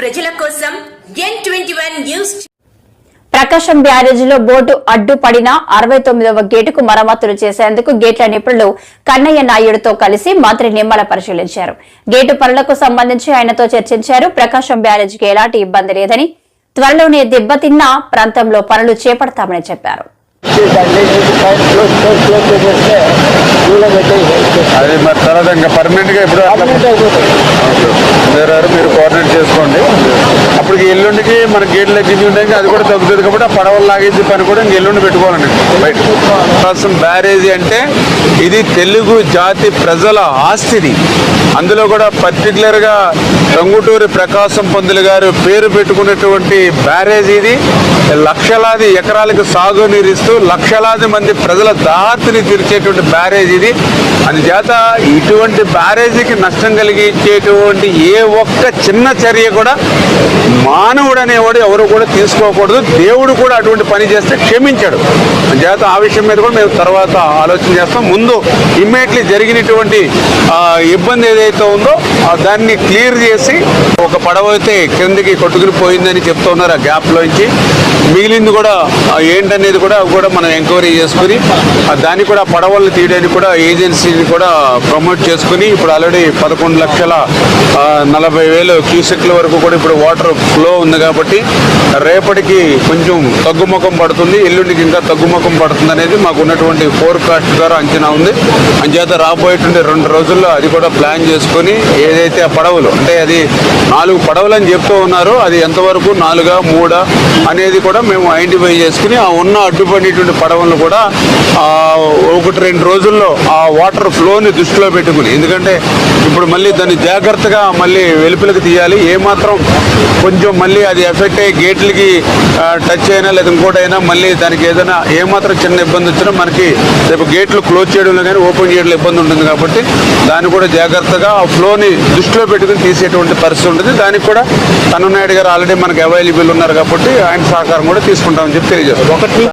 ప్రజల కోసం ప్రకాశం బ్యారేజీలో బోటు అడ్డుపడిన అరవై తొమ్మిదవ గేటుకు మరమ్మతులు చేసేందుకు గేట్ల నిపుణులు కన్నయ్య నాయుడుతో కలిసి మంత్రి నిమ్మల పరిశీలించారు. గేటు పనులకు సంబంధించి ఆయనతో చర్చించారు. ప్రకాశం బ్యారేజీకి ఎలాంటి ఇబ్బంది లేదని త్వరలోనే దెబ్బతిన్న ప్రాంతంలో పనులు చేపడతామని చెప్పారు. మరి పర్మనెంట్గా ఇప్పుడు మీరు మీరు కోఆర్డినేట్ చేసుకోండి. అప్పుడు ఎల్లుండికి మన గేట్లు ఎక్కించి ఉంటాయి అది కూడా తగ్గుతుంది కాబట్టి ఆ పడవలు లాగేసి పని కూడా ఇంక ఎల్లుండి పెట్టుకోవాలండి బయట. ప్రకాశం బ్యారేజీ అంటే ఇది తెలుగు జాతి ప్రజల ఆస్తిది అందులో కూడా పర్టికులర్గా రంగుటూరి ప్రకాశం పందులు గారు పేరు పెట్టుకున్నటువంటి బ్యారేజ్ ఇది. లక్షలాది ఎకరాలకు సాగునీరు ఇస్తూ లక్షలాది మంది ప్రజల దాహతిని తీర్చేటువంటి బ్యారేజ్ ఇది. అందుచేత ఇటువంటి బ్యారేజీకి నష్టం కలిగించేటువంటి ఏ ఒక్క చిన్న చర్య కూడా మానవుడు అనేవాడు ఎవరు కూడా తీసుకోకూడదు. దేవుడు కూడా అటువంటి పని చేస్తే క్షమించాడు. చేత ఆ విషయం మీద కూడా మేము తర్వాత ఆలోచన చేస్తాం. ముందు ఇమ్మీడియట్లీ జరిగినటువంటి ఇబ్బంది ఏదైతే ఉందో దాన్ని క్లియర్ చేసి ఒక పడవ అయితే క్రిందికి కొట్టుకుని పోయిందని చెప్తున్నారు ఆ గ్యాప్లోంచి మిగిలింది కూడా ఏంటనేది కూడా అవి కూడా మనం ఎంక్వైరీ చేసుకుని దాన్ని కూడా పడవలు తీయడానికి కూడా ఏజెన్సీని కూడా ప్రమోట్ చేసుకుని ఇప్పుడు ఆల్రెడీ పదకొండు లక్షల నలభై వేలు క్యూసెక్ల వరకు కూడా ఇప్పుడు వాటర్ ఫ్లో ఉంది కాబట్టి రేపటికి కొంచెం తగ్గుముఖం పడుతుంది ఎల్లుండికి ఇంకా తగ్గుముఖం పడుతుంది అనేది మాకు ఉన్నటువంటి ఫోర్కాస్ట్ ద్వారా అంచనా ఉంది. అంచేత రాబోయేటువంటి రెండు రోజుల్లో అది కూడా ప్లాన్ చేసుకొని ఏదైతే ఆ పడవలు అంటే అది నాలుగు పడవలు అని చెప్తూ ఉన్నారు అది ఎంతవరకు నాలుగా మూడా అనేది కూడా మేము ఐడెంటిఫై చేసుకుని ఆ ఉన్న అడ్డుపడినటువంటి పడవలను కూడా ఒకటి రెండు రోజుల్లో ఆ వాటర్ ఫ్లోని దృష్టిలో పెట్టుకుని ఎందుకంటే ఇప్పుడు మళ్ళీ దాన్ని జాగ్రత్తగా మళ్ళీ వెలుపులకు తీయాలి. ఏమాత్రం కొంచెం మళ్ళీ అది ఎఫెక్ట్ అయ్యి గేట్లకి టచ్ అయినా లేదా ఇంకోటైనా మళ్ళీ దానికి ఏదైనా ఏమాత్రం చిన్న ఇబ్బంది వచ్చినా మనకి రేపు గేట్లు క్లోజ్ చేయడంలో కానీ ఓపెన్ చేయడంలో ఇబ్బంది ఉంటుంది కాబట్టి దాన్ని కూడా జాగ్రత్తగా ఆ ఫ్లోని దృష్టిలో పెట్టుకుని తీసేటువంటి పరిస్థితి ఉంటుంది దానికి కూడా తనునాయుడు గారు ఆల్రెడీ మనకి అవైలబుల్ ఉన్నారు కాబట్టి ఆయన సహకారం కూడా తీసుకుంటామని చెప్పి తెలియజేస్తాం ఒకటి